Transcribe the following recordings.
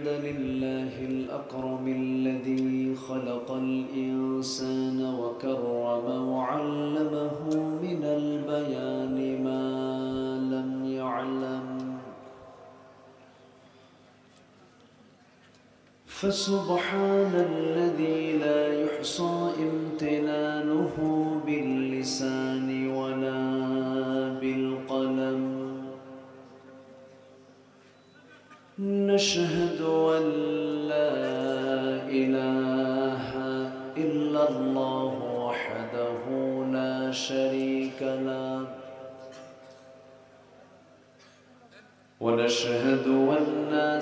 الحمد لله الأكرم الذي خلق الإنسان وكرم وعلمه من البيان ما لم يعلم. فسبحان الذي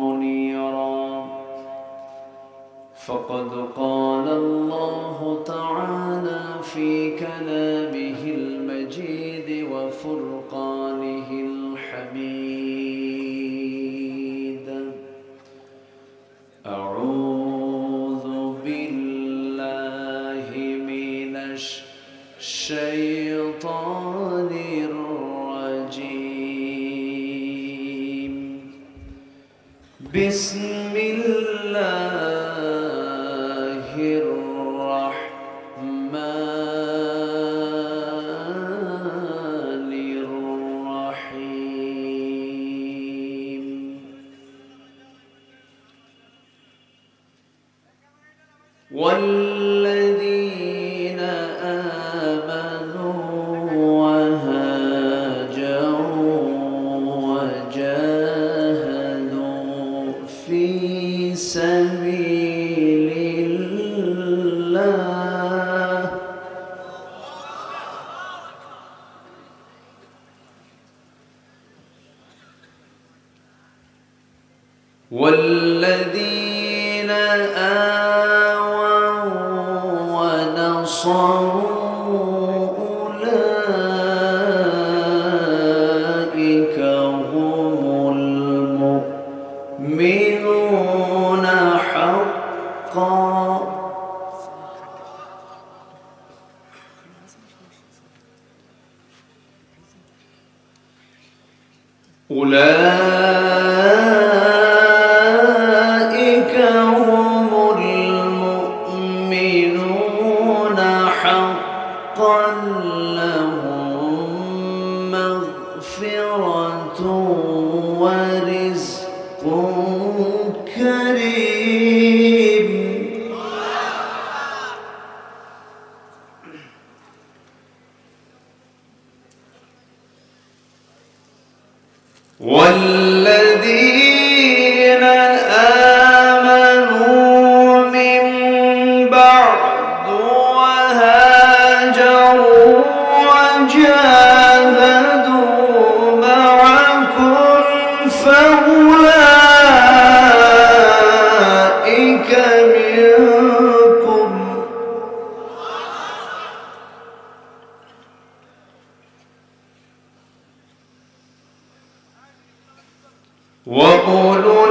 منيرا. فقد قال الله تعالى في كلامه المجيد وفرقانه وأولو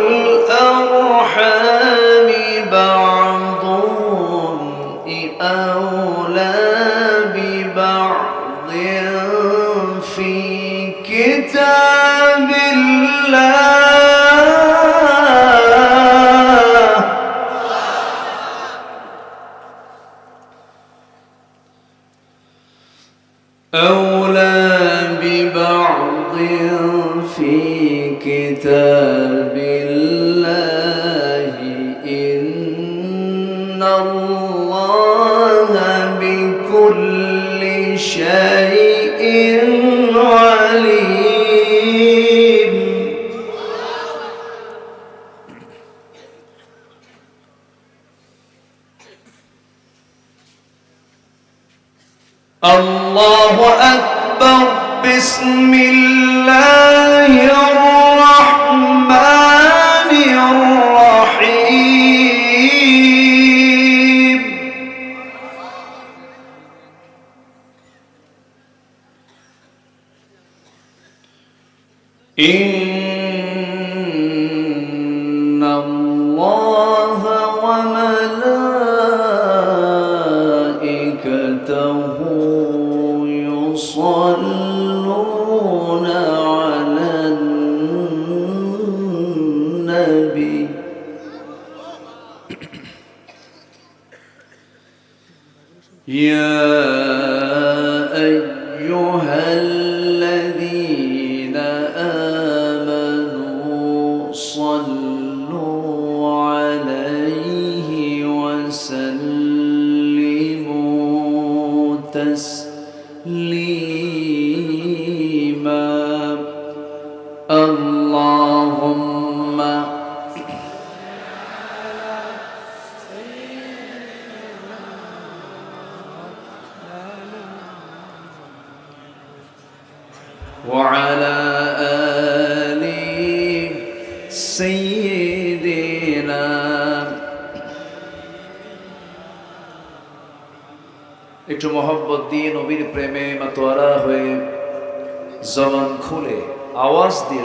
الله أكبر. بسم الله.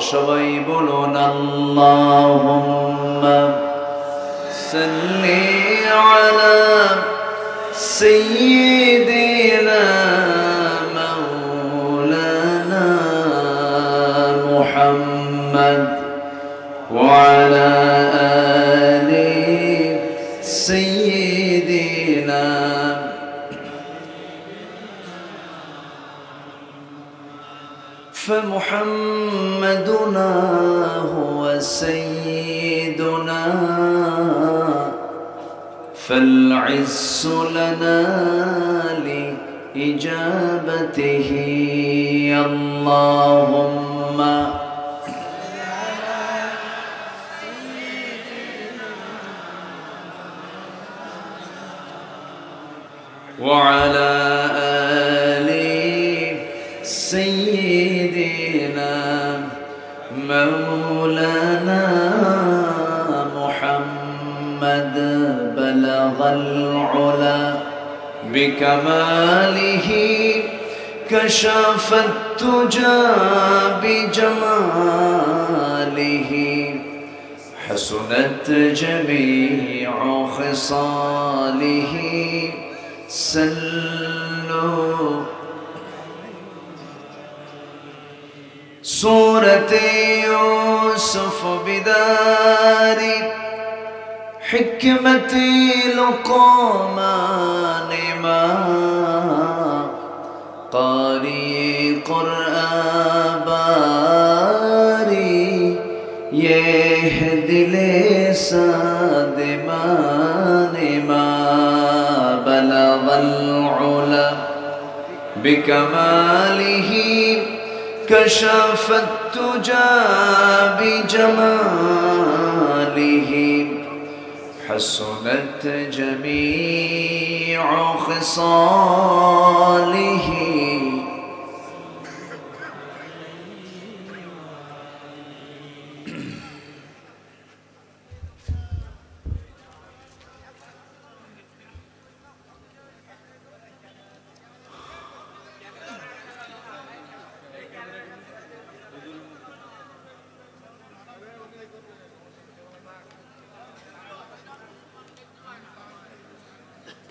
সবাই বলুন আল্লাহুম্মা সাল্লি আলা সাইয়্যিদ العلا بكماله كشف التجى بجماله حسنت جميع خصاله سلوا سورة يوسف بدار حكمة لقمان ما قاري قرآن باري يهدي لساد ما بلغ العلا بكماله كشف التجى بجماله حسنت جميع خصاله.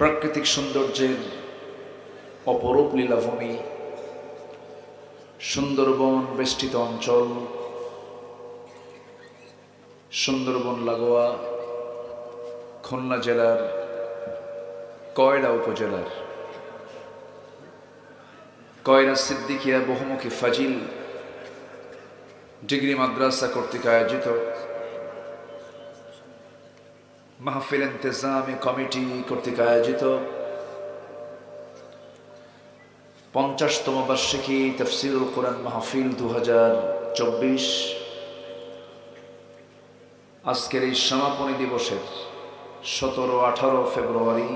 প্রাকৃতিক সৌন্দর্যের অপরূপ লীলাভূমি, সুন্দরবন বেষ্টিত অঞ্চল, সুন্দরবন লাগোয়া, খুলনা জেলার কয়রা উপজেলার। কয়রা সিদ্দিকিয়া বহুমুখী ফাজিল ডিগ্রি মাদ্রাসা কর্তৃক আয়োজিত মাহফিল ইন্তেজামি কমিটি কর্তৃক আয়োজিত পঞ্চাশতম বার্ষিকী তফসিরুল কোরআন মাহফিল দু আজকের এই সমাপনী দিবসের সতেরো, আঠারো ফেব্রুয়ারি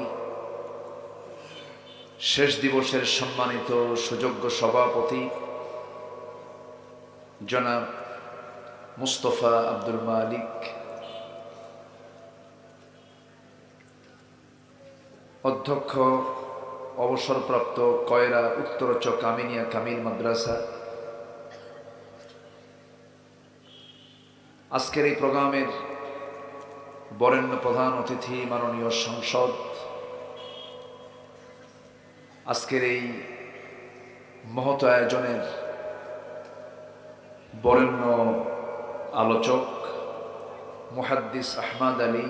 শেষ দিবসের সম্মানিত সুযোগ্য সভাপতি জনাব মুস্তফা আব্দুল মালিক অধ্যক্ষ, অবসরপ্রাপ্ত কয়রা উত্তরচ কামিনিয়া কামিল মাদ্রাসা। আজকের এই প্রোগ্রামের বরেণ্য প্রধান অতিথি মাননীয় সংসদ। আজকের এই মহৎ আয়োজনের বরেণ্য আলোচক, মুহাদ্দিস আহমাদ আলী।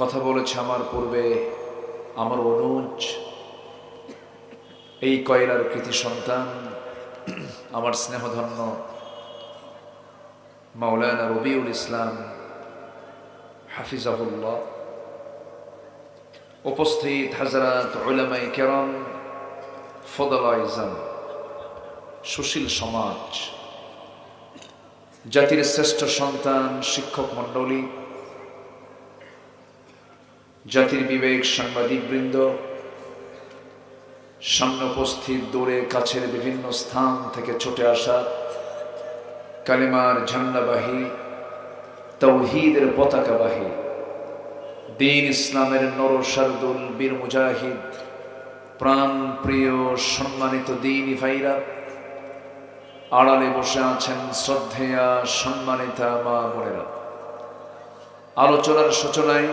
কথা বলেছে আমার পূর্বে, আমার অনুজ, এই কয়লার কৃতি সন্তান, আমার স্নেহধন্য মাওলানা রবিউল ইসলাম হাফিজাহুল্লাহ। উপস্থিত হাজরাত উলামাই কেরম ফদলাইজাম সুশীল সমাজ, জাতির শ্রেষ্ঠ সন্তান, শিক্ষক মণ্ডলী জাতির বিবেক সাংবাদিকবৃন্দ, সামনে উপস্থিত দূরে কাছের বিভিন্ন স্থান থেকে ছুটে আসা কালিমার ঝান্ডাবাহী, তৌহিদের পতাকাবাহী, দিন ইসলামের নরসারদুল বীর মুজাহিদ প্রাণ প্রিয় সম্মানিত দিন ভাইরা, আড়ালে বসে আছেন শ্রদ্ধেয়া সম্মানিতা মা বোনেরা। আলোচনার সূচনায়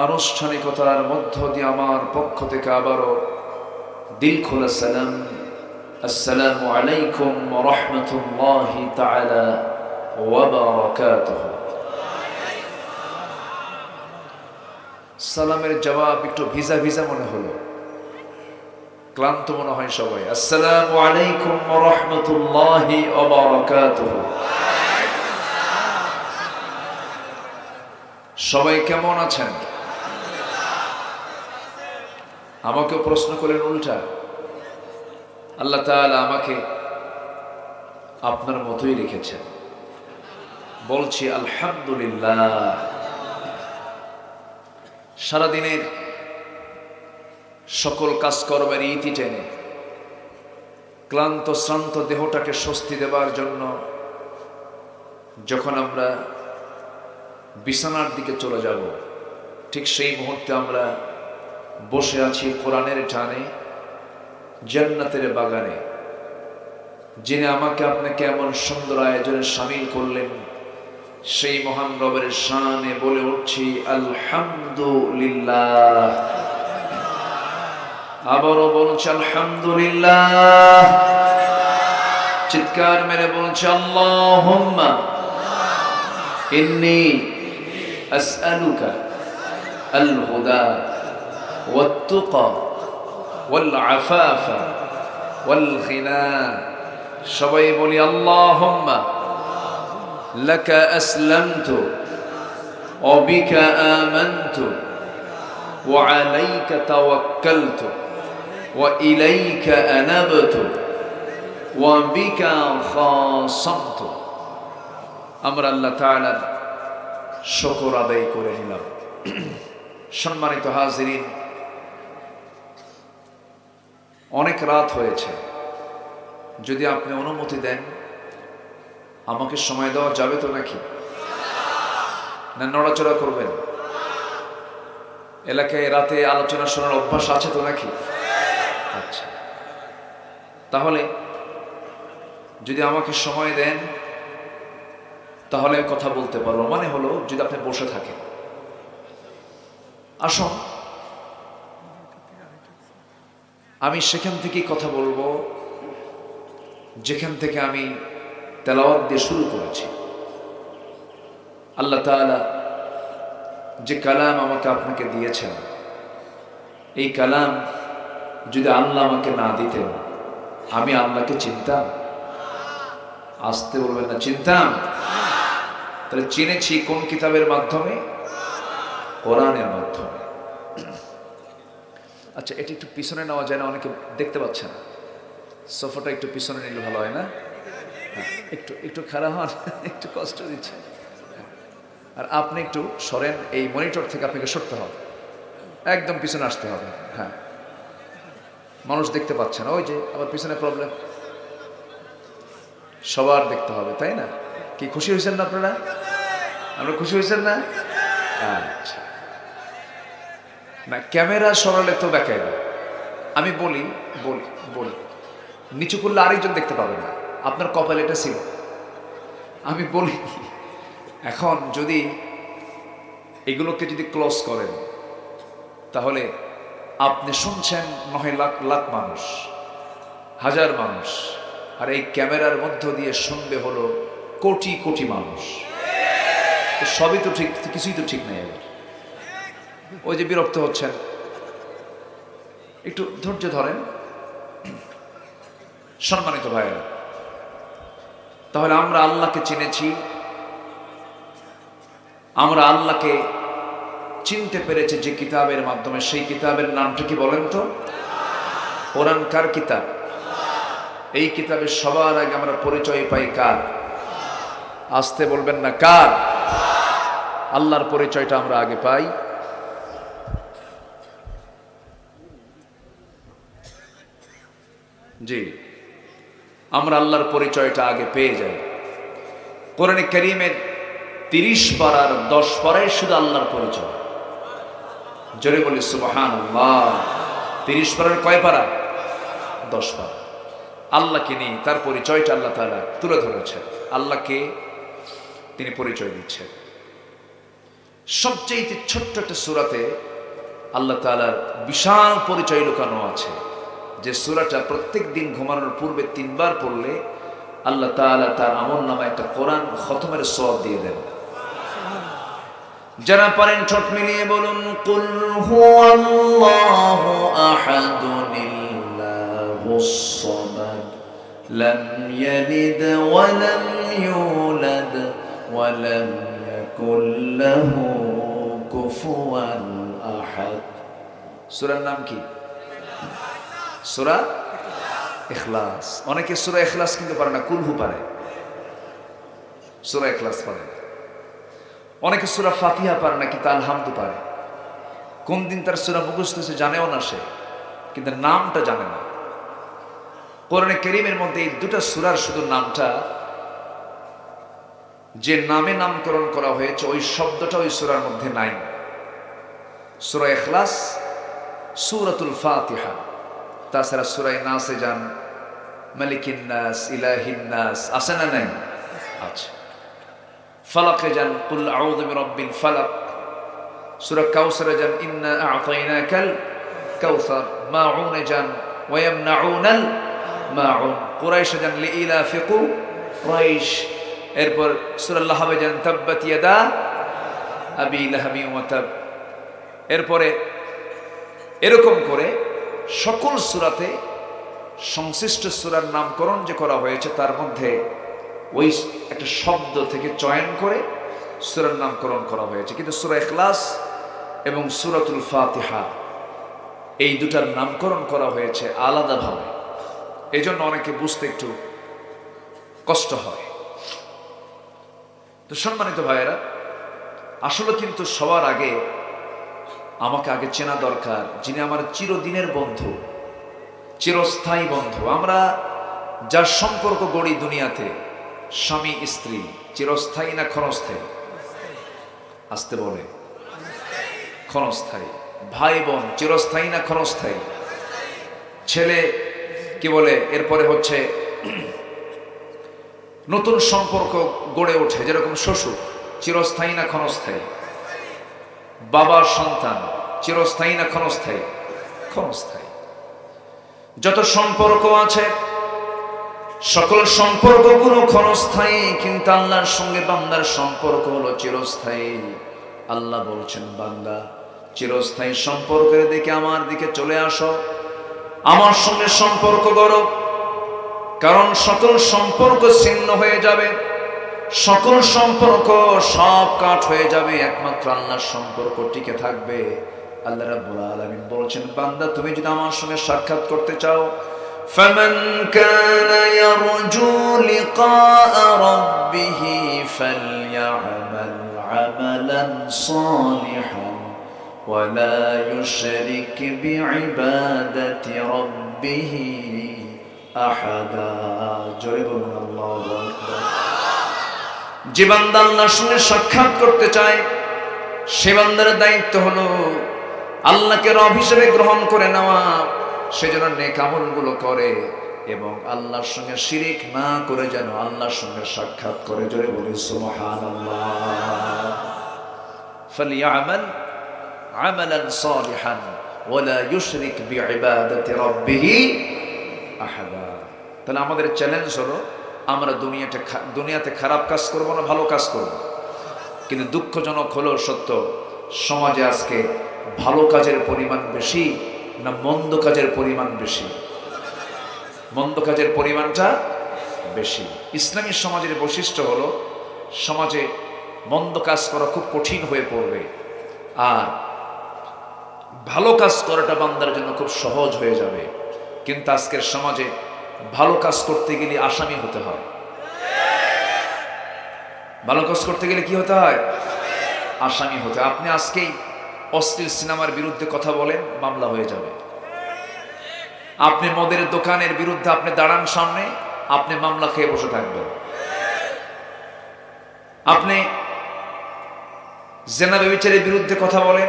আনুষ্ঠানিকতার মধ্য দিয়ে আমার পক্ষ থেকে আবারও দিল খোলা সালাম। আসসালামু আলাইকুম রহমতুল্লাহ সালামের জবাব একটু ভিজা ভিজা মনে হলো। ক্লান্ত মনে হয় সবাই। আসসালামু আলাইকুম রহমতুল্লাহ সবাই কেমন আছেন? আমাকে প্রশ্ন করেন উল্টা। আল্লাহ তাআলা আমাকে আপনার মতোই রেখেছেন। বলছি, আলহামদুলিল্লাহ। সারাদিনের সকল কাজকর্মের ইতি টেনে, ক্লান্ত, শ্রান্ত দেহটাকে স্বস্তি দেবার জন্য যখন আমরা বিছানার দিকে চলে যাব, ঠিক সেই মুহূর্তে আমরা বসে আছি কোরআনের টানে, জান্নাতের বাগানে। যিনি আমাকে আপনাকে এমন সুন্দর আয়োজনে সামিল করলেন, সেই মহান রবের শানে বলে উঠছি, আলহামদুলিল্লাহ। আবারও বলছে, আলহামদুলিল্লাহ। চিৎকার মেরে বলছে, আল্লাহুম্মা। ইন্নি আসআলুকা আল হুদা والتقى والعفاف والغنى সবাই বলি আল্লাহুম্মা لك أسلمت وبك آمنت وعليك توكلت وإليك أنبت وبك خاصمت আমরা আল্লাহ তাআলার শুকর আদায় করে নিলাম সম্মানিত হাজিরিন অনেক রাত হয়েছে। যদি আপনি অনুমতি দেন, আমাকে সময় দেওয়া যাবে তো নাকি? না, নড়াচড়া করবেন। এলাকায় রাতে আলোচনা শোনার অভ্যাস আছে তো নাকি? আচ্ছা। তাহলে, যদি আমাকে সময় দেন, তাহলে কথা বলতে পারব। মানে হলো, যদি আপনি বসে থাকেন। আসুন। আমি সেখান থেকেই কথা বলব, যেখান থেকে আমি তেলাওয়াত দিয়ে শুরু করেছি। আল্লাহ তাআলা যে কালাম আমাকে আপনাকে দিয়েছেন, এই কালাম যদি আল্লাহ আমাকে না দিতেন, আমি আল্লাহকে চিনতাম? আসতে বলবেন না, চিনতাম? তাহলে চিনেছি কোন কিতাবের মাধ্যমে? কোরআনের মাধ্যমে। আচ্ছা এটি একটু পিছনে নেওয়া যায় না অনেকে দেখতে পাচ্ছে না। সোফাটা একটু পিছনে নিলে ভালো হয় না? হ্যাঁ, একটু একটু খারাপ হন একটু কষ্ট দিচ্ছে আর আপনি একটু সরেন এই মনিটর থেকে আপনাকে সরতে হবে। একদম পিছনে আসতে হবে হ্যাঁ। মানুষ দেখতে পাচ্ছে না ওই যে আবার পিছনে প্রবলেম সবার দেখতে হবে তাই না? কি খুশি হয়েছেন না আপনারা? আমরা খুশি হয়েছেন না? আচ্ছা। না, ক্যামেরা সরালে তো দেখাই না। আমি বলি বলি বলি, নিচু করলে আরেকজন দেখতে পাবে না। আপনার কপাল এটা ছিল। আমি বলি, এখন যদি এগুলোকে যদি ক্লোজ করেন, তাহলে আপনি শুনছেন নয় লাখ লাখ মানুষ, হাজার মানুষ, আর এই ক্যামেরার মধ্য দিয়ে শুনবে হলো কোটি কোটি মানুষ। সবই তো ঠিক, কিছুই তো ঠিক নেই এবার। ওই যে বিরক্ত হচ্ছেন একটু ধৈর্য ধরেন। সম্মানিত ভাইয়েরা, তাহলে আমরা আল্লাহকে চিনেছি। আমরা আল্লাহকে চিনতে পেরেছি যে কিতাবের মাধ্যমে। সেই কিতাবের নামটা কি বলেন তো? কোরআন কার কিতাব? এই কিতাবে সবার আগে আমরা পরিচয় পাই কার? আসতে বলবেন না কার? আল্লাহর পরিচয়টা আমরা আগে পাই। জি। আমরা আল্লাহর পরিচয়টা আগে পেয়ে যাই। কোরআনে করিমের তিরিশ পাড়ার দশ পাড়ায় শুধু আল্লাহর পরিচয়। জোরে বলি সুবহান তিরিশ পাড়ার কয় পাড়া দশ পাড়া আল্লাহকে নিয়ে তার পরিচয়টা আল্লাহ তারা তুলে ধরেছেন আল্লাহকে তিনি পরিচয় দিচ্ছেন। সবচেয়ে ছোট্ট একটা সুরাতে আল্লাহ তালার বিশাল পরিচয় লুকানো আছে। যে সুরাটা প্রত্যেক দিন ঘুমানোর পূর্বে তিনবার পড়লে আল্লাহ তাআলা তার আমল নামা একটা কোরআন খতমের সওয়াব দিয়ে দেন। যারা পারেন ঠোঁট মিলিয়ে বলুন, কুল হুয়াল্লাহু আহাদুনিল্লাহুস সামাদ লাম ইয়ালিদ ওয়া লাম ইউলাদ ওয়া লাম ইয়াকুল লাহু কুফুয়ান আহাদ। সূরার নাম কি? সূরা ইখলাস। অনেকে সূরা ইখলাস কিন্তু পারে না, কুলহু পারে। সূরা ইখলাস পারে অনেকে সূরা ফাতিহা পারে না, কিন্তু আলহামদু পারে। কোন দিন তার সূরা মুখস্থ হয়েছে জানেও না সে, কিন্তু নামটা জানে না। কোরআনে কেরিমের মধ্যে এই দুটা সুরার শুধু নামটা, যে নামে নামকরণ করা হয়েছে, ওই শব্দটা ওই সুরার মধ্যে নাই। সুরা এখলাস সুরাতুল ফাতিহা। তাছাড়া সুরাই নাসে যান মালিকিন নাস ইলাহিন নাস আছে না নাই আচ্ছা ফালাকে যান কুল আউযু বিরাব্বিল ফালাক সূরা কাউসারে যান ইন্না আ'তাইনাকাল কাউসার মাউনে যান ওয়ায়ামনাউনাল মাউন কুরাইশ যান লিইলাফি কুরাইশ এরপর সূরা লাহাবে যান তাব্বাত ইয়াদা আবি লাহাবি ওয়া তাব এরপরে এরকম করে সকল সুরাতে সংশ্লিষ্ট সুরার নামকরণ যে করা হয়েছে, তার মধ্যে ওই একটা শব্দ থেকে চয়ন করে সুরার নামকরণ করা হয়েছে। কিন্তু সুরা এখলাস এবং সুরাতুল ফাতিহা এই দুটার নামকরণ করা হয়েছে আলাদাভাবে। এই জন্য অনেকে বুঝতে একটু কষ্ট হয়। তো সম্মানিত ভাইয়েরা, আসলে কিন্তু সবার আগে আমাকে আগে চেনা দরকার, যিনি আমার চিরদিনের বন্ধু, চিরস্থায়ী বন্ধু। আমরা যার সম্পর্ক গড়ি দুনিয়াতে, স্বামী, স্ত্রী, চিরস্থায়ী না ক্ষণস্থায়ী? আসতে বলে। ক্ষণস্থায়ী। ভাই, বোন, চিরস্থায়ী না ক্ষণস্থায়ী? ছেলে, কি বলে, এরপরে হচ্ছে নতুন সম্পর্ক গড়ে ওঠে, যেরকম শ্বশুর, চিরস্থায়ী না ক্ষণস্থায়ী? বাবার সন্তান, চিরস্থায়ী না ক্ষণস্থায়ী? ক্ষণস্থায়ী। যত সম্পর্ক আছে, সকল সম্পর্কগুলো ক্ষণস্থায়ী, কিন্তু আল্লাহর সঙ্গে বান্দার সম্পর্ক হলো চিরস্থায়ী। আল্লাহ বলছেন, বান্দা, চিরস্থায়ী সম্পর্কের দিকে আমার দিকে চলে আসো। আমার সঙ্গে সম্পর্ক গড়ো কারণ সকল সম্পর্ক ছিন্ন হয়ে যাবে। সকল সম্পর্ক সব কাঠ হয়ে যাবে একমাত্র আল্লাহর সম্পর্ক টিকে থাকবে আল্লাহ রাব্বুল আলামিন বলছেন বান্দা তুমি যদি আমার সঙ্গে সাক্ষাৎ করতে চাও فمن كان يرجو لقاء ربه فليعمل عملا صالحا ولا يشرك بعبادة ربه أحدا জোরে বলুন আল্লাহু আকবার যে বান্দা আল্লাহর সঙ্গে সাক্ষাৎ করতে চায়, সে বান্দার দায়িত্ব হলো আল্লাহকে রব হিসেবে গ্রহণ করে নেওয়া সেজন্য নেক আমলগুলো করে এবং আল্লাহর সঙ্গে শিরিক না করে যেন আল্লাহর সঙ্গে সাক্ষাৎ করে। জোরে বলি সুবহানাল্লাহ। আমালান সালিহান ওয়ালা ইউশরিক বিইবাদাতি রাব্বিহি আহাদা। তাহলে আমাদের চ্যালেঞ্জ হলো আমরা দুনিয়াতে দুনিয়াতে খারাপ কাজ করব না ভালো কাজ করব। কিন্তু দুঃখজনক হলেও সত্য, সমাজে আজকে ভালো কাজের পরিমাণ বেশি না মন্দ কাজের পরিমাণ বেশি? মন্দ কাজের পরিমাণটা বেশি। ইসলামী সমাজের বৈশিষ্ট্য হলো, সমাজে মন্দ কাজ করা খুব কঠিন হয়ে পড়বে। আর ভালো কাজ করাটা বান্দার জন্য খুব সহজ হয়ে যাবে। কিন্তু আজকের সমাজে ভালো কাজ করতে গেলে আসামি হতে হয়। ভালো কাজ করতে গেলে কি হতে হয়? আসামি হতে। আপনি আজকেই অশ্লীল সিনেমার বিরুদ্ধে কথা বলেন, মামলা হয়ে যাবে। আপনি মদের দোকানের বিরুদ্ধে আপনি দাঁড়ান সামনে, আপনি মামলা খেয়ে বসে থাকবেন। আপনি জেনা বেবিচারের বিরুদ্ধে কথা বলেন,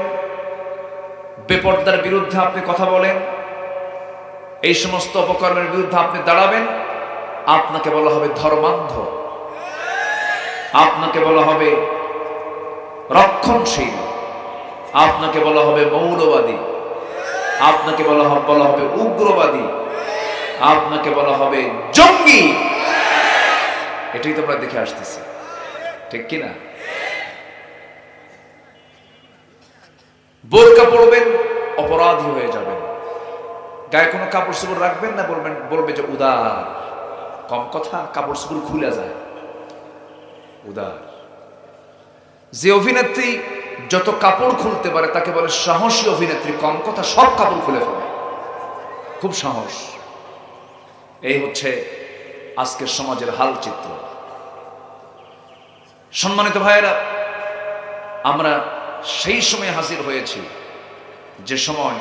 বেপর্দার বিরুদ্ধে আপনি কথা বলেন এই সমস্ত অপকর্মের বিরুদ্ধে আপনি দাঁড়াবেন, আপনাকে বলা হবে ধর্মান্ধ। আপনাকে বলা হবে রক্ষণশীল। আপনাকে বলা হবে মৌলবাদী। আপনাকে বলা হবে বলা হবে উগ্রবাদী। আপনাকে বলা হবে জঙ্গি। এটাই তোমরা দেখে আসতেছি। ঠিক কি না বোরকা পড়বেন অপরাধী হয়ে যাবেন। গায়ে কোনো কাপড় চোপড় রাখবেন না বলবেন, বলবে যে উদার? কম কথা, কাপড় চোপড় খুলে যায়। উদার। যে অভিনেত্রী যত কাপড় খুলতে পারে, তাকে বলে সাহসী অভিনেত্রী, কম কথা সব কাপড় খুলে ফেলে। খুব সাহস। এই হচ্ছে আজকের সমাজের হাল চিত্র সম্মানিত ভাইয়েরা, আমরা সেই সময় হাজির হয়েছি যে সময়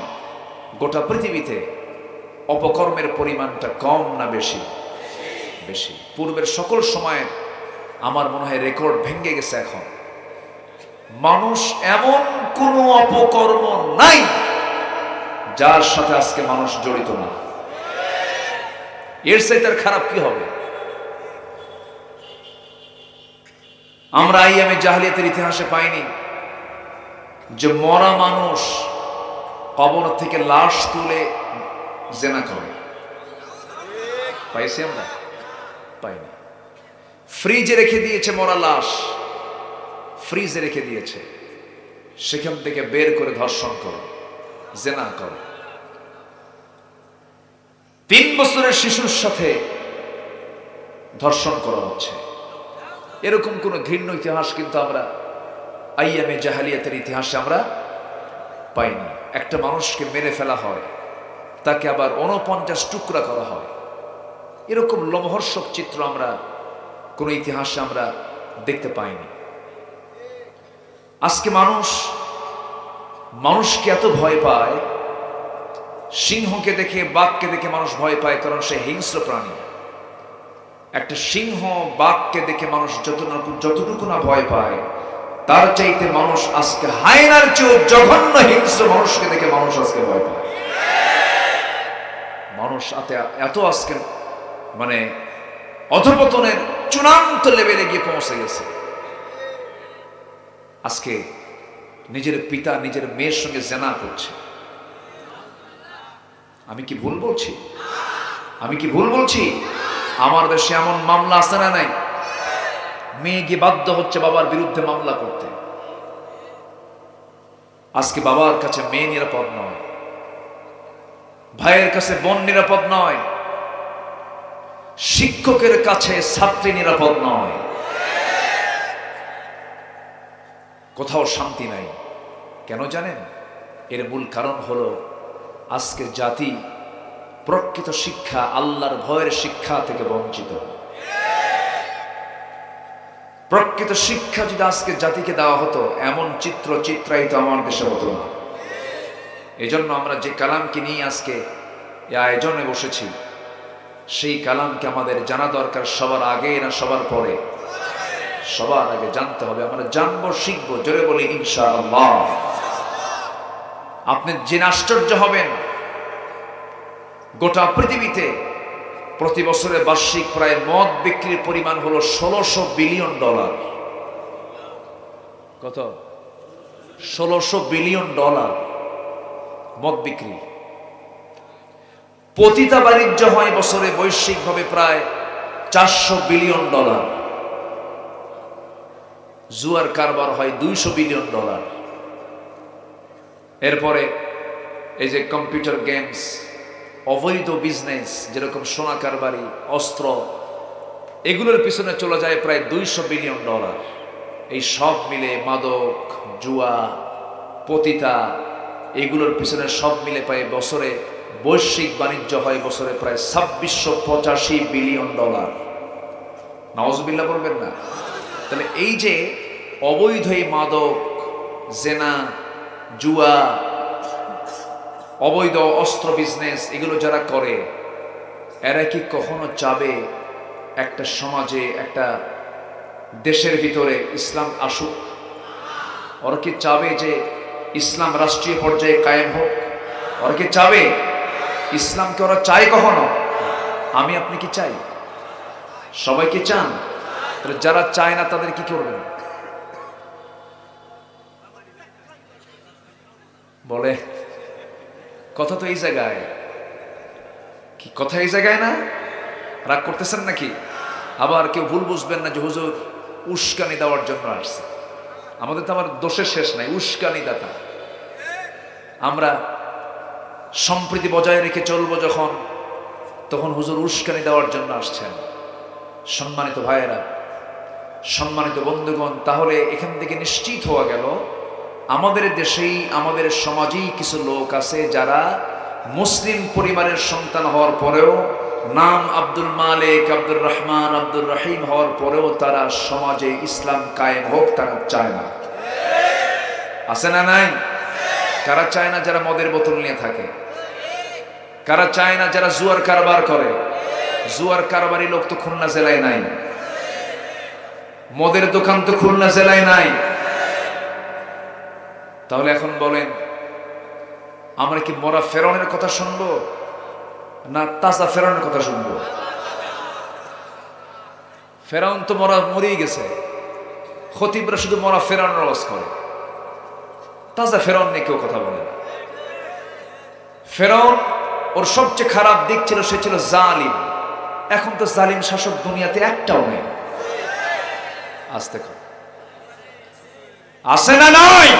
গোটা পৃথিবীতে অপকর্মের পরিমাণটা কম না বেশি? বেশি। পূর্বের সকল সময়ের আমার মনে হয় রেকর্ড ভেঙে গেছে এখন। মানুষ এমন কোনো অপকর্ম নাই যার সাথে আজকে মানুষ জড়িত না। এর তার খারাপ কি হবে? আমরা আইএমএ জাহালিয়াতের ইতিহাসে পাইনি যে মরা মানুষ কবর থেকে লাশ তুলে জেনা করে পাইছি আমরা? পাইনি। ফ্রিজে রেখে দিয়েছে মরা লাশ। ফ্রিজে রেখে দিয়েছে। সেখান থেকে বের করে ধর্ষণ করো, জেনা করো। তিন বছরের শিশুর সাথে ধর্ষণ করা হচ্ছে। এরকম কোন ঘৃণ্য ইতিহাস কিন্তু আমরা, আইয়ামে জাহালিয়াতের ইতিহাসে আমরা পাইনি। একটা মানুষকে মেরে ফেলা হয় তাকে আবার অনপঞ্চাশ টুকরা করা হয়। এরকম লোমহর্ষক চিত্র আমরা কোন ইতিহাসে আমরা দেখতে পাইনি। আজকে মানুষ, মানুষকে এত ভয় পায়, সিংহকে দেখে, বাঘকে দেখে মানুষ ভয় পায় কারণ সে হিংস্র প্রাণী। একটা সিংহ, বাঘকে দেখে মানুষ যতটুকু যতটুকু না ভয় পায়, তার চাইতে মানুষ আজকে হায়নার চেয়েও জঘন্য হিংস্র মানুষকে দেখে মানুষ আজকে ভয় পায়। মানুষ এত আজকে মানে অধপতনের চূড়ান্ত লেভেলে গিয়ে পৌঁছে গেছে। আজকে নিজের পিতা, নিজের মেয়ের সঙ্গে জেনা করছে। আমি কি ভুল বলছি? আমি কি ভুল বলছি? আমার দেশে এমন মামলা আছে না নাই? মেয়ে গিয়ে বাধ্য হচ্ছে বাবার বিরুদ্ধে মামলা করতে। আজকে বাবার কাছে মেয়ে নিরাপদ নয়। ভাইয়ের কাছে বোন নিরাপদ নয়, শিক্ষকের কাছে ছাত্রী নিরাপদ নয়। কোথাও শান্তি নাই। কেন জানেন? এর মূল কারণ হলো আজকের জাতি প্রকৃত শিক্ষা, আল্লাহর ভয়ের শিক্ষা থেকে বঞ্চিত। প্রকৃত শিক্ষা যদি আজকে জাতিকে দেওয়া হতো, এমন চিত্র, চিত্রায়িত আমার দেশে হতো না। এই জন্য আমরা যে কালামকে নিয়ে আজকে এ আয়োজনে বসেছি, সেই কালামকে আমাদের জানা দরকার সবার আগে না সবার পরে? সবার আগে জানতে হবে, আমরা জানব, শিখব, জোরে বলি ইনশাআল্লাহ। আপনি জেনে আশ্চর্য হবেন, গোটা পৃথিবীতে প্রতি বছরে বার্ষিক প্রায় মদ বিক্রির পরিমাণ হলো ষোলোশো বিলিয়ন ডলার। কত? ষোলোশো বিলিয়ন ডলার। মদ বিক্রি। পতিতা বাণিজ্য হয় বছরে বৈশ্বিকভাবে প্রায় চারশো বিলিয়ন ডলার। জুয়ার কারবার হয় দুইশো বিলিয়ন ডলার। এরপরে এই যে কম্পিউটার গেমস, অবৈধ বিজনেস, যেরকম সোনা কারবারি, অস্ত্র, এগুলোর পিছনে চলে যায় প্রায় দুইশো বিলিয়ন ডলার। এই সব মিলে মাদক, জুয়া, পতিতা এগুলোর পিছনে সব মিলে পায় বছরে বৈশ্বিক বাণিজ্য হয় বছরে প্রায় ছাব্বিশশো পঁচাশি বিলিয়ন ডলার। নওয়াজবিল্লা বলবেন না? তাহলে এই যে অবৈধ মাদক, জেনা, জুয়া, অবৈধ অস্ত্র বিজনেস এগুলো যারা করে, এরা কি কখনো চাবে একটা সমাজে, একটা দেশের ভিতরে ইসলাম আসুক? ওরা কি চাবে যে ইসলাম রাষ্ট্রীয় পর্যায়ে কায়েম হোক। ওরা কি চাবে? ইসলামকে ওরা চায় কখনো? আমি আপনি কি চাই? সবাই কি চান? তাহলে যারা চায় না, তাদের কি করবেন? বলে, কথা তো এই জায়গায়। কি কথা এই জায়গায় না? রাগ করতেছেন নাকি? আবার কেউ ভুল বুঝবেন না যে হুজুর উস্কানি দেওয়ার জন্য আসছে। আমাদের তো আমার দোষের শেষ নাই উস্কানি দাতা আমরা সম্প্রীতি বজায় রেখে চলবো যখন, তখন হুজুর উস্কানি দেওয়ার জন্য আসছেন। সম্মানিত ভাইয়েরা, সম্মানিত বন্ধুগণ, তাহলে এখান থেকে নিশ্চিত হওয়া গেল, আমাদের দেশেই, আমাদের সমাজেই কিছু লোক আছে যারা মুসলিম পরিবারের সন্তান হওয়ার পরেও, নাম আব্দুল মালিক, আব্দুর রহমান, আব্দুর রহিম হওয়ার পরেও তারা সমাজে ইসলাম কায়েম হোক তারা চায় না। আছে না নাই? কারা চায় না যারা মদের বোতল নিয়ে থাকে? কারা চায় না যারা জুয়ার কারবার করে? জুয়ার কারবারি লোক তো খুলনা জেলায় নাই। মদের দোকান তো খুলনা জেলায় নাই। তাহলে এখন বলেন, আমরা কি মরা ফেরনের কথা শুনব? না তাজা ফেরনের কথা শুনব? ফেরাউন তো মরা মরেই গেছে। খতিবরা শুধু মরা ফেরানোর আওয়াজ করে। তাজা ফেরাউন নিয়ে কেউ কথা বলে না। ফেরাউন, ওর সবচেয়ে খারাপ দিক ছিল, সে ছিল জালিম। এখন তো জালিম শাসক দুনিয়াতে একটাও নেই। আসতে আসে না নয়